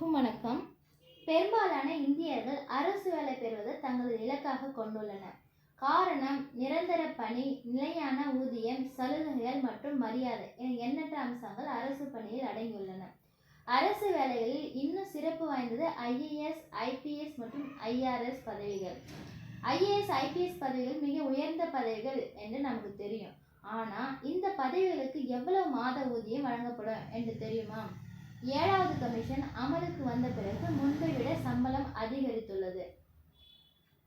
அனைவருக்கும் வணக்கம். பெரும்பாலான இந்தியர்கள் அரசு வேலை பெறுவதை தங்களது இலக்காக கொண்டுள்ளனர். காரணம் நிரந்தர பணி நிலையான ஊதியம் சலுகைகள் மற்றும் மரியாதை என எண்ணற்ற அம்சங்கள் அரசு பணியில் அடங்கியுள்ளன. அரசு வேலைகளில் இன்னும் சிறப்பு வாய்ந்தது ஐஏஎஸ் ஐபிஎஸ் மற்றும் ஐஆர்எஸ் பதவிகள். ஐஏஎஸ் ஐபிஎஸ் பதவிகள் மிக உயர்ந்த பதவிகள் என்று நமக்கு தெரியும். ஆனால் இந்த பதவிகளுக்கு எவ்வளவு மாத ஊதியம் வழங்கப்படும் என்று தெரியுமா? ஏழாவது கமிஷன் அமலுக்கு வந்த பிறகு முன்பை விட சம்பளம் அதிகரித்துள்ளது.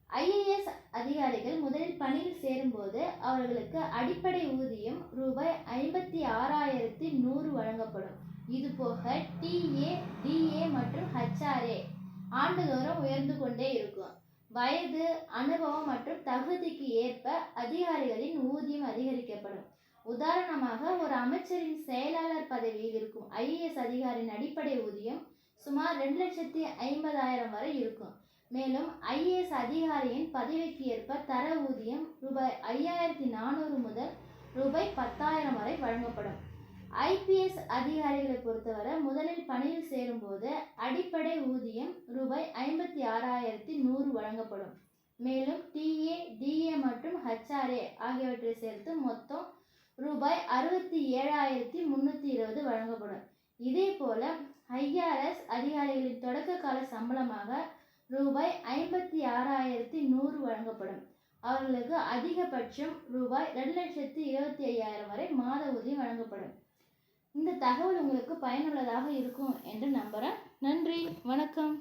ஐஏஎஸ் அதிகாரிகள் முதலில் பணியில் சேரும்போது அவர்களுக்கு அடிப்படை ஊதியம் ரூபாய் ஐம்பத்தி ஆறாயிரத்தி நூறு வழங்கப்படும். இதுபோக டிஏ டிஏ மற்றும் ஹச்ஆர்ஏ ஆண்டுதோறும் உயர்ந்து கொண்டே இருக்கும். வயது அனுபவம் மற்றும் தகுதிக்கு ஏற்ப அதிகாரிகளின் ஊதியம் அதிகரிக்கப்படும். உதாரணமாக ஒரு அமைச்சரின் செயலாளர் பதவியில் இருக்கும் ஐஏஎஸ் அதிகாரியின் அடிப்படை ஊதியம் சுமார் ரெண்டு லட்சத்தி ஐம்பதாயிரம் வரை இருக்கும். மேலும் ஐஏஎஸ் அதிகாரியின் பதவிக்கு ஏற்ப தர ஊதியம் ரூபாய் ஐயாயிரத்தி நானூறு முதல் ரூபாய் பத்தாயிரம் வரை வழங்கப்படும். ஐபிஎஸ் அதிகாரிகளை பொறுத்தவரை முதலில் பணியில் சேரும்போது அடிப்படை ஊதியம் ரூபாய் ஐம்பத்தி ஆறாயிரத்தி நூறு வழங்கப்படும். மேலும் டிஏ டிஏ மற்றும் ஹச்ஆர்ஏ ஆகியவற்றை சேர்த்து மொத்தம் ரூபாய் அறுபத்தி ஏழாயிரத்தி முந்நூற்றி இருபது வழங்கப்படும். இதே போல ஐஆர்எஸ் அதிகாரிகளின் தொடக்க கால சம்பளமாக ரூபாய் ஐம்பத்தி ஆறாயிரத்தி நூறு வழங்கப்படும். அவர்களுக்கு அதிகபட்சம் ரூபாய் ரெண்டு லட்சத்தி இருபத்தி ஐயாயிரம் வரை மாத ஊதியம் வழங்கப்படும். இந்த தகவல் உங்களுக்கு பயனுள்ளதாக இருக்கும் என்று நம்புகிறேன் நன்றி. வணக்கம்.